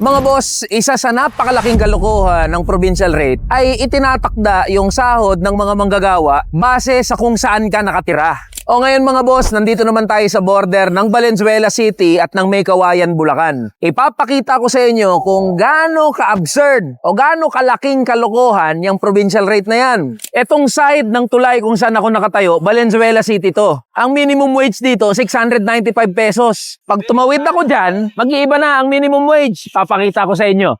Mga boss, isa sa napakalaking kalokohan ng provincial rate ay itinatakda yung sahod ng mga manggagawa base sa kung saan ka nakatira. O ngayon mga boss, nandito naman tayo sa border ng Valenzuela City at ng Maykawayan, Bulacan. Ipapakita ko sa inyo kung gaano ka-absurd o gaano kalaking kalokohan yung provincial rate na yan. Etong side ng tulay kung saan ako nakatayo, Valenzuela City to. Ang minimum wage dito, 695 pesos. Pag tumawid ako dyan, mag-iiba na ang minimum wage. Papakita ko sa inyo.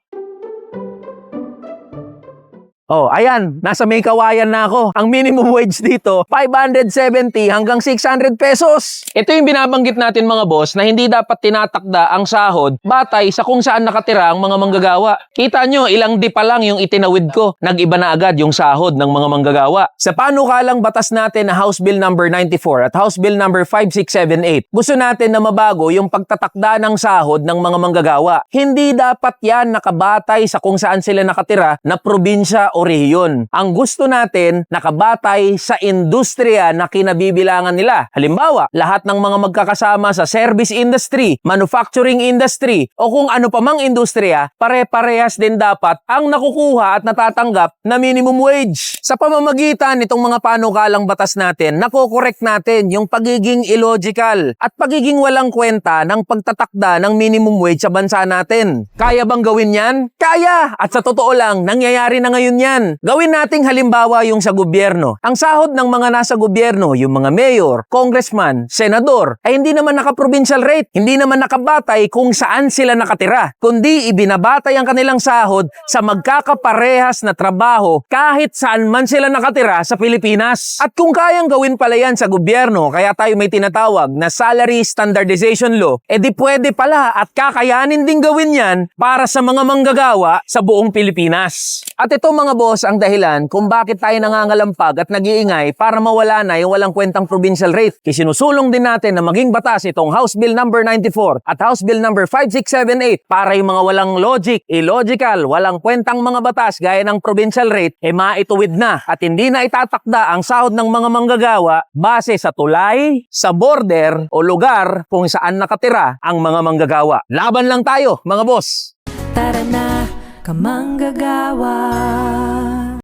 Oh, ayan, nasa may kawayan na ako. Ang minimum wage dito, 570 hanggang 600 pesos. Ito yung binabanggit natin mga boss na hindi dapat tinatakda ang sahod batay sa kung saan nakatira ang mga manggagawa. Kita nyo, ilang di pa lang yung itinawid ko. Nag-iba na agad yung sahod ng mga manggagawa. Sa panukalang batas natin na House Bill number 94 at House Bill number 5678, gusto natin na mabago yung pagtatakda ng sahod ng mga manggagawa. Hindi dapat yan nakabatay sa kung saan sila nakatira na probinsya o rehiyon. Ang gusto natin nakabatay sa industriya na kinabibilangan nila. Halimbawa, lahat ng mga magkakasama sa service industry, manufacturing industry, o kung ano pa mang industriya, pare-parehas din dapat ang nakukuha at natatanggap na minimum wage. Sa pamamagitan nitong mga panukalang batas natin, nakokorek natin yung pagiging illogical at pagiging walang kwenta ng pagtatakda ng minimum wage sa bansa natin. Kaya bang gawin yan? Kaya! At sa totoo lang, nangyayari na ngayon yan. Gawin nating halimbawa yung sa gobyerno. Ang sahod ng mga nasa gobyerno, yung mga mayor, congressman, senador, ay hindi naman naka-provincial rate. Hindi naman nakabatay kung saan sila nakatira. Kundi ibinabatay ang kanilang sahod sa magkakaparehas na trabaho kahit saan man sila nakatira sa Pilipinas. At kung kayang gawin pala yan sa gobyerno, kaya tayo may tinatawag na Salary Standardization Law, edi pwede pala at kakayanin din gawin yan para sa mga manggagawa sa buong Pilipinas. At ito mga boss ang dahilan kung bakit tayo nangangalampag at nag-iingay para mawala na yung walang kwentang provincial rate. Kisinusulong din natin na maging batas itong House Bill number 94 at House Bill number 5678 para yung mga walang logic, illogical, walang kwentang mga batas gaya ng provincial rate, e maituwid na at hindi na itatakda ang sahod ng mga manggagawa base sa tulay, sa border o lugar kung saan nakatira ang mga manggagawa. Laban lang tayo, mga boss! Tara na, kamanggagawa